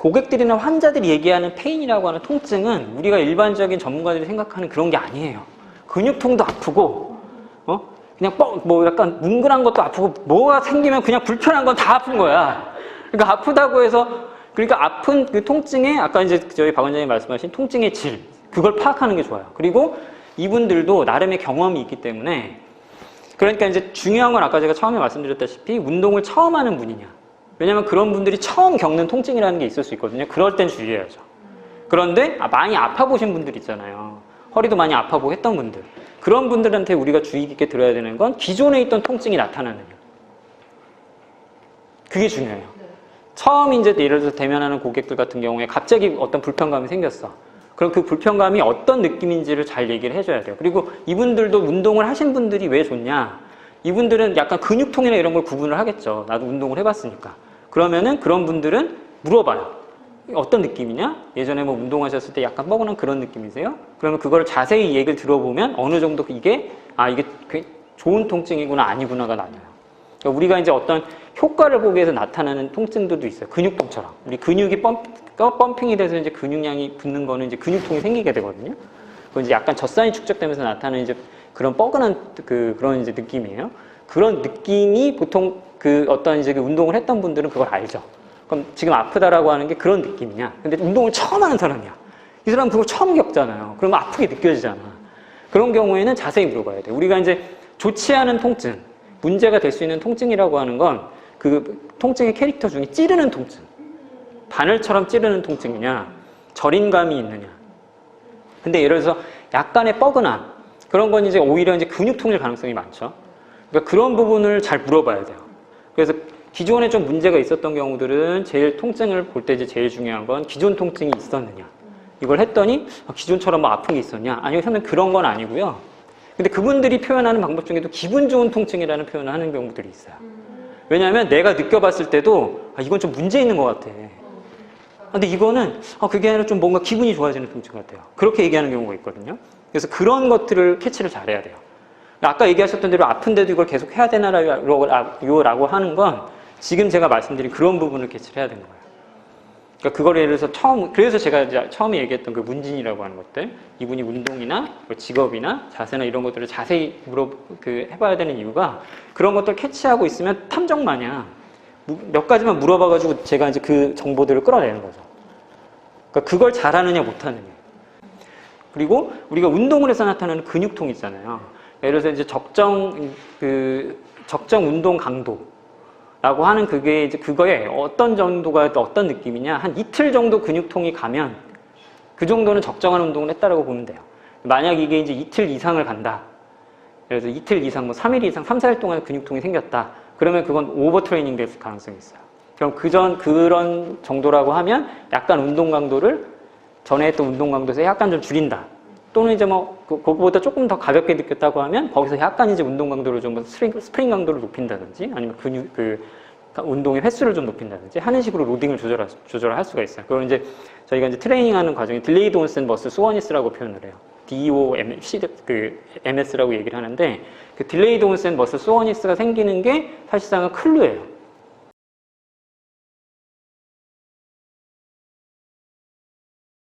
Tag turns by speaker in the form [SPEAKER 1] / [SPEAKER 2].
[SPEAKER 1] 고객들이나 환자들이 얘기하는 페인이라고 하는 통증은 우리가 일반적인 전문가들이 생각하는 그런 게 아니에요. 근육통도 아프고, 어? 그냥 뻐, 뭐 약간 뭉근한 것도 아프고, 뭐가 생기면 그냥 불편한 건 다 아픈 거야. 그러니까 아프다고 해서, 그러니까 아픈 그 통증에, 아까 이제 저희 박 원장님 말씀하신 통증의 질, 그걸 파악하는 게 좋아요. 그리고 이분들도 나름의 경험이 있기 때문에, 그러니까 이제 중요한 건 아까 제가 처음에 말씀드렸다시피 운동을 처음 하는 분이냐. 왜냐면 그런 분들이 처음 겪는 통증이라는 게 있을 수 있거든요. 그럴 땐 주의해야죠. 그런데 아, 많이 아파 보신 분들 있잖아요. 허리도 많이 아파 보고 했던 분들. 그런 분들한테 우리가 주의 깊게 들어야 되는 건 기존에 있던 통증이 나타나느냐. 그게 중요해요. 처음 이제 예를 들어서 대면하는 고객들 같은 경우에 갑자기 어떤 불편감이 생겼어. 그럼 그 불편감이 어떤 느낌인지를 잘 얘기를 해줘야 돼요. 그리고 이분들도 운동을 하신 분들이 왜 좋냐. 이분들은 약간 근육통이나 이런 걸 구분을 하겠죠. 나도 운동을 해봤으니까. 그러면은 그런 분들은 물어봐요. 어떤 느낌이냐? 예전에 뭐 운동하셨을 때 약간 뻐근한 그런 느낌이세요? 그러면 그걸 자세히 얘기를 들어보면 어느 정도 이게, 아, 이게 그 좋은 통증이구나, 아니구나가 나뉘어요. 그러니까 우리가 이제 어떤 효과를 보기 위해서 나타나는 통증들도 있어요. 근육통처럼. 우리 근육이 펌, 펌핑이 돼서 이제 근육량이 붙는 거는 이제 근육통이 생기게 되거든요. 그건 이제 약간 젖산이 축적되면서 나타나는 이제 그런 뻐근한 그, 그런 이제 느낌이에요. 그런 느낌이 보통 그 어떤 이제 그 운동을 했던 분들은 그걸 알죠. 그럼 지금 아프다라고 하는 게 그런 느낌이냐. 근데 운동을 처음 하는 사람이야. 이 사람 그걸 처음 겪잖아요. 그러면 아프게 느껴지잖아. 그런 경우에는 자세히 물어봐야 돼. 우리가 이제 좋지 않은 통증, 문제가 될 수 있는 통증이라고 하는 건 그 통증의 캐릭터 중에 찌르는 통증. 바늘처럼 찌르는 통증이냐, 저림감이 있느냐. 근데 예를 들어서 약간의 뻐근함, 그런 건 이제 오히려 이제 근육 통일 가능성이 많죠. 그러니까 그런 부분을 잘 물어봐야 돼요. 그래서 기존에 좀 문제가 있었던 경우들은 제일 통증을 볼 때 이제 제일 중요한 건 기존 통증이 있었느냐. 이걸 했더니 아, 기존처럼 뭐 아픈 게 있었냐. 아니요, 현재 그런 건 아니고요. 근데 그분들이 표현하는 방법 중에도 기분 좋은 통증이라는 표현을 하는 경우들이 있어요. 왜냐하면 내가 느껴봤을 때도 아, 이건 좀 문제 있는 것 같아. 근데 이거는 아, 그게 아니라 좀 뭔가 기분이 좋아지는 통증 같아요. 그렇게 얘기하는 경우가 있거든요. 그래서 그런 것들을 캐치를 잘해야 돼요. 아까 얘기하셨던 대로 아픈데도 이걸 계속 해야 되나라고 하는 건 지금 제가 말씀드린 그런 부분을 캐치를 해야 되는 거예요. 그러니까 그걸 예를 들어서 처음, 그래서 제가 처음에 얘기했던 그 문진이라고 하는 것들, 이분이 운동이나 뭐 직업이나 자세나 이런 것들을 자세히 물어, 그, 해봐야 되는 이유가 그런 것들 캐치하고 있으면 탐정 마냥 몇 가지만 물어봐가지고 제가 이제 그 정보들을 끌어내는 거죠. 그러니까 그걸 잘하느냐 못하느냐. 그리고 우리가 운동을 해서 나타나는 근육통 있잖아요. 예를 들어서 이제 적정 그 적정 운동 강도라고 하는 그게 이제 그거에 어떤 정도가 어떤 느낌이냐 한 이틀 정도 근육통이 가면 그 정도는 적정한 운동을 했다라고 보면 돼요. 만약 이게 이제 이틀 이상을 간다. 그래서 이틀 이상 뭐 3일 이상 3, 4일 동안 근육통이 생겼다. 그러면 그건 오버 트레이닝 될 가능성이 있어요. 그럼 그전 그런 정도라고 하면 약간 운동 강도를 전에 했던 운동 강도에서 약간 좀 줄인다. 또는 이제 뭐 그- 그거보다 조금 더 가볍게 느꼈다고 하면 거기서 약간 이제 운동 강도를 좀 스프링, 스프링 강도를 높인다든지 아니면 근육 그 운동의 횟수를 좀 높인다든지 하는 식으로 로딩을 조절할, 수- 조절할 수가 있어요. 그걸 이제 저희가 이제 트레이닝하는 과정에 딜레이드 온센 머스 수원이스라고 표현을 해요. DOMC 그 MS라고 얘기를 하는데 그 딜레이드 온센 머스 수원이스가 생기는 게 사실상은 클루예요.